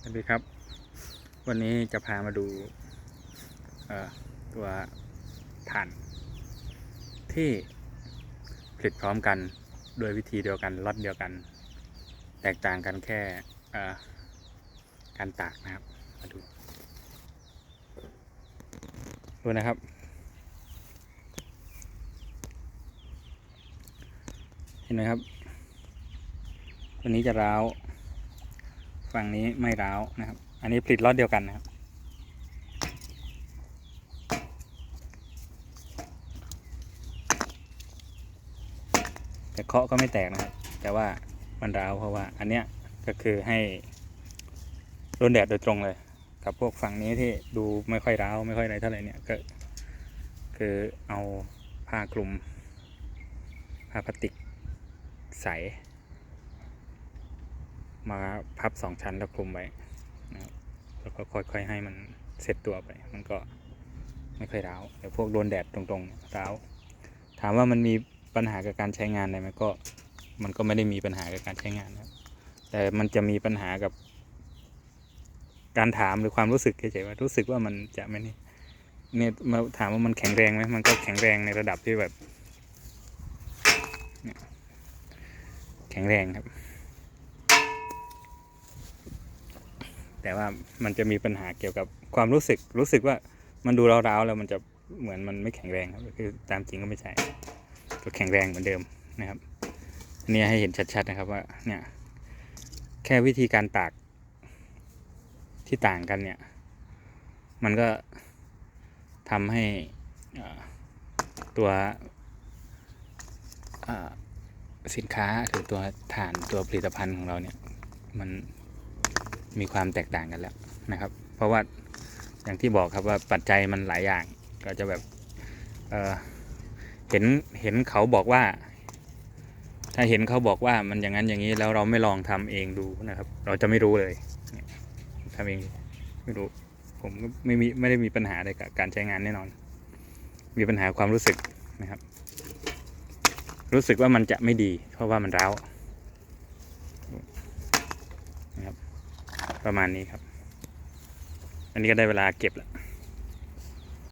สวัสดีครับ วันนี้จะพามาดูตัวถ่าน ที่ผลิตพร้อมกันโดยวิธีเดียวกันล็อตเดียวกัน แตกต่างกันแค่การตากนะครับ มาดูดูนะครับ เห็นไหมครับตัวนี้จะร้าว ฝั่งนี้ไม่ร้าวนะครับ อันนี้ผลิตล็อตเดียวกันนะครับ แต่เคาะก็ไม่แตกนะครับ แต่ว่ามันร้าวเพราะว่า อันเนี้ยก็คือให้โดนแดดโดยตรงเลย กับพวกฝั่งนี้ที่ดูไม่ค่อยร้าวไม่ค่อยอะไรเท่าไหร่เนี่ยก็คือเอาผ้าคลุมผ้าพลาสติกใส มาพับสองชั้นแล้วคลุมไว้นะครับแล้วก็ค่อยๆให้มันเสร็จตัวไป มันก็ไม่ค่อยร้าวแต่พวกโดนแดดตรงๆร้าวถามว่ามันมีปัญหากับการใช้งานอะไรไหมก็มันก็ไม่ได้มีปัญหากับการใช้งานนะแต่มันจะมีปัญหากับ การถามหรือความรู้สึกเฉยๆว่ารู้สึกว่ามันจะไม่นี่เนี่ยมาถามว่ามันแข็งแรงไหมมันก็แข็งแรงในระดับที่แบบแข็งแรงครับ แต่ว่ามันจะมีปัญหาเกี่ยวกับความรู้สึก รู้สึกว่ามันดูร้าวๆแล้วมันจะเหมือนมันไม่แข็งแรงครับคือตามจริงก็ไม่ใช่ก็แข็งแรงเหมือนเดิมนะครับอันนี้ให้เห็นชัดๆนะครับว่าเนี่ยแค่วิธีการตากที่ต่างกันเนี่ย มันก็ทำให้ตัวสินค้าหรือตัวฐานตัวผลิตภัณฑ์ของเราเนี่ยมัน มีความแตกต่างกันแล้วนะครับ เพราะว่าอย่างที่บอกครับว่าปัจจัยมันหลายอย่างก็จะแบบเเห็นเห็นเขาบอกว่า ถ้าเห็นเขาบอกว่ามันอย่างนั้นอย่างนี้แล้วเราไม่ลองทำเองดูนะครับ เราจะไม่รู้เลยเนี่ยทำเองไม่รู้ผมก็ไม่มีไม่ได้มีปัญหาอะไรกับการใช้งานแน่นอน มีปัญหาความรู้สึกนะครับ รู้สึกว่ามันจะไม่ดี เพราะว่ามันร้าวนะครับ ประมาณนี้ครับ อันนี้ก็ได้เวลาเก็บแล้ว